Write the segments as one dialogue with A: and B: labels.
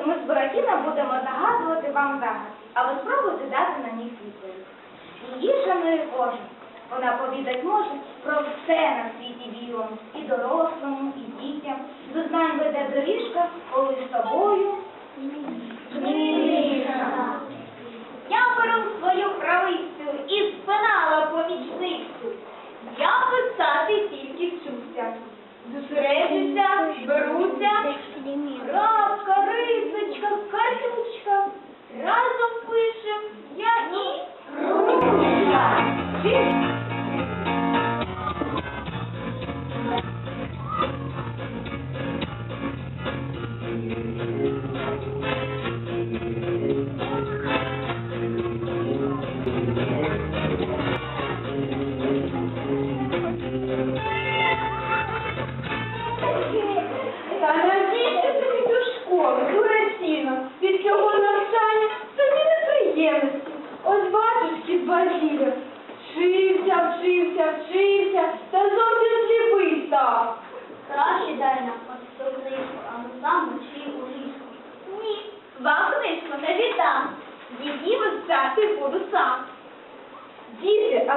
A: Ми, ми з Буратіно будемо загадувати вам загадки, а ви спробуйте дати на них відповідь. Її шанує кожен. Вона повідать може про все на світі білому, і дорослому, і дітям. До знань веде доріжка, коли з тобою.
B: Я беру свою правицю і спинала помічницю. Я писати тільки вчуся. Зосереджуся, беруся. Разом пишем я і Руся.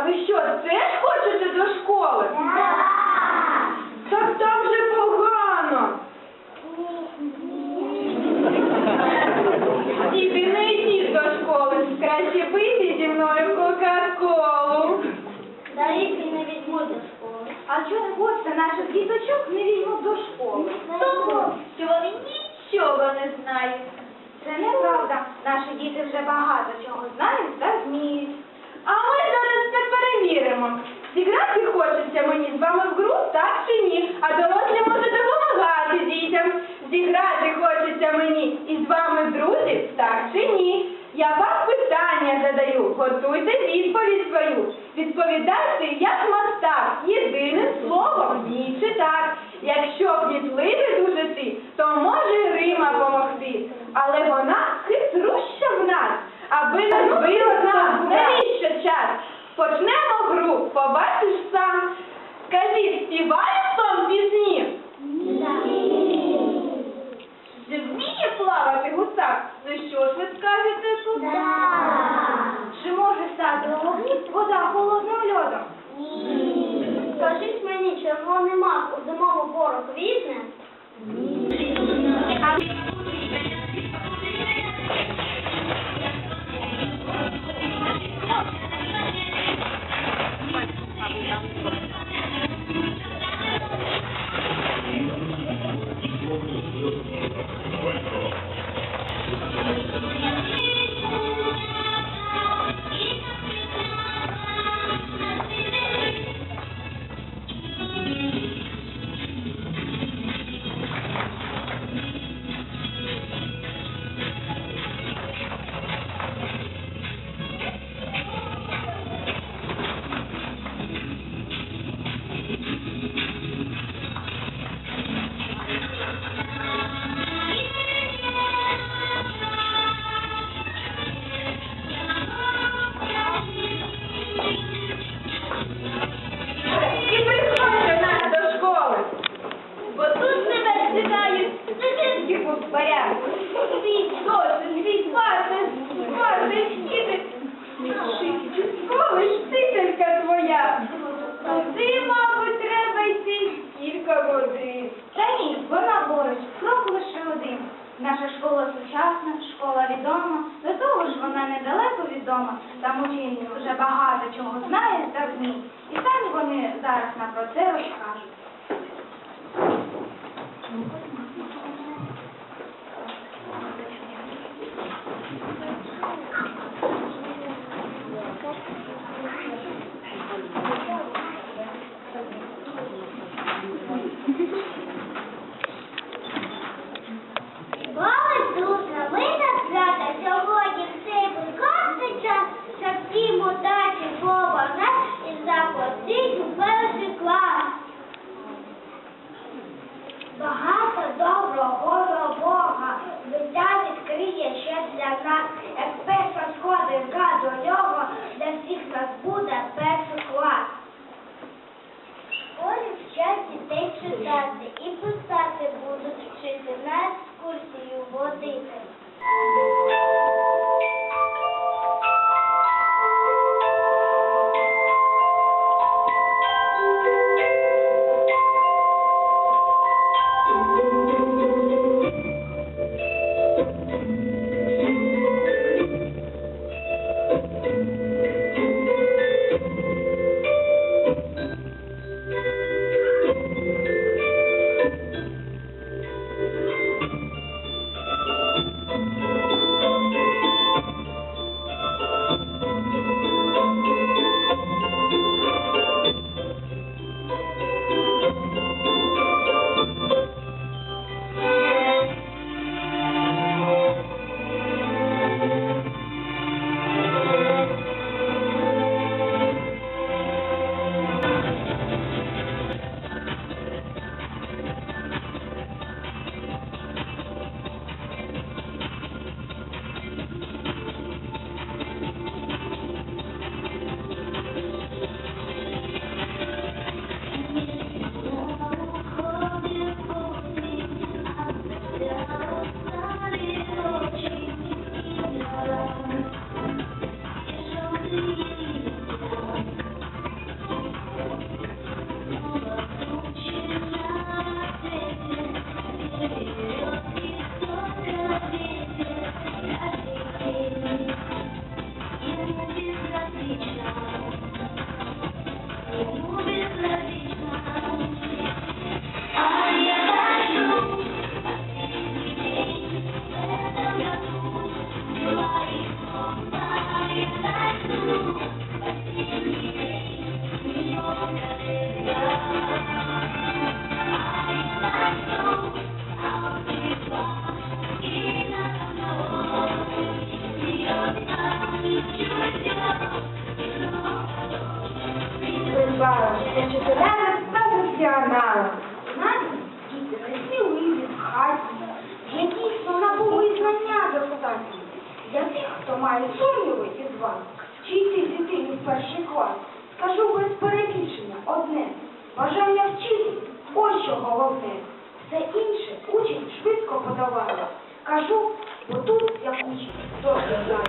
C: Ви що, теж хочете до школи? Так там же погано. Діти, не йдіть до школи. Краще пийте зі мною Кока-Колу.
B: Дарівки не візьму до школи.
A: А чого це наших діточок не візьмуть до школи?
B: Тому, що вони нічого не знають.
A: Це неправда. Наші діти вже багато чого знають та вміють.
C: А ми перевіримо. Зіграти хочеться мені з вами в гру, так чи ні? А дорослі може допомагати дітям. Зіграти хочеться мені і з вами друзі, так чи ні? Я вам питання задаю, готуйте відповідь свою. Відповідайте як мастак, єдиним словом ні чи так. Якщо кмітливі дуже ти, то може Рима помогти. Але вона хитруща в нас, аби не збила нас. Навіщо час? Почнемо гру, побачиш сам. Скажіть, співає сон пісні? Чи вміє плавати гусак? Ну що ж ви скажете тут?
A: Чи може стати у вогні вода холодним льодом?
B: Скажіть мені, чого нема у зимову пору квітне?
A: Наша школа сучасна, школа відома, до того ж вона недалеко відома, там учені вже багато чого знає та вміє. І самі вони зараз нам про це розкажуть.
D: Мама Дуса, ми на свята сьогодні в цей прекрасний час, щоб всім удачі Бога нас і заплатить у перший клас. Багато доброго Бога, життя відкриє ще для нас, як перша сходинка до нього, для всіх нас буде перший клас.
E: Читати і писати будуть вчити, на екскурсію водити.
A: Вчителями професіонали. Знаєте, діти несміливі, хатні, які дійсно набули знання достатні. Для тих, хто має сумніви із вас, чи йти дитині в перший клас, скажу без перебільшення одне. Бажання вчити – ось що головне. Все інше учень швидко подаває. Кажу, бо тут як учень добре знаю.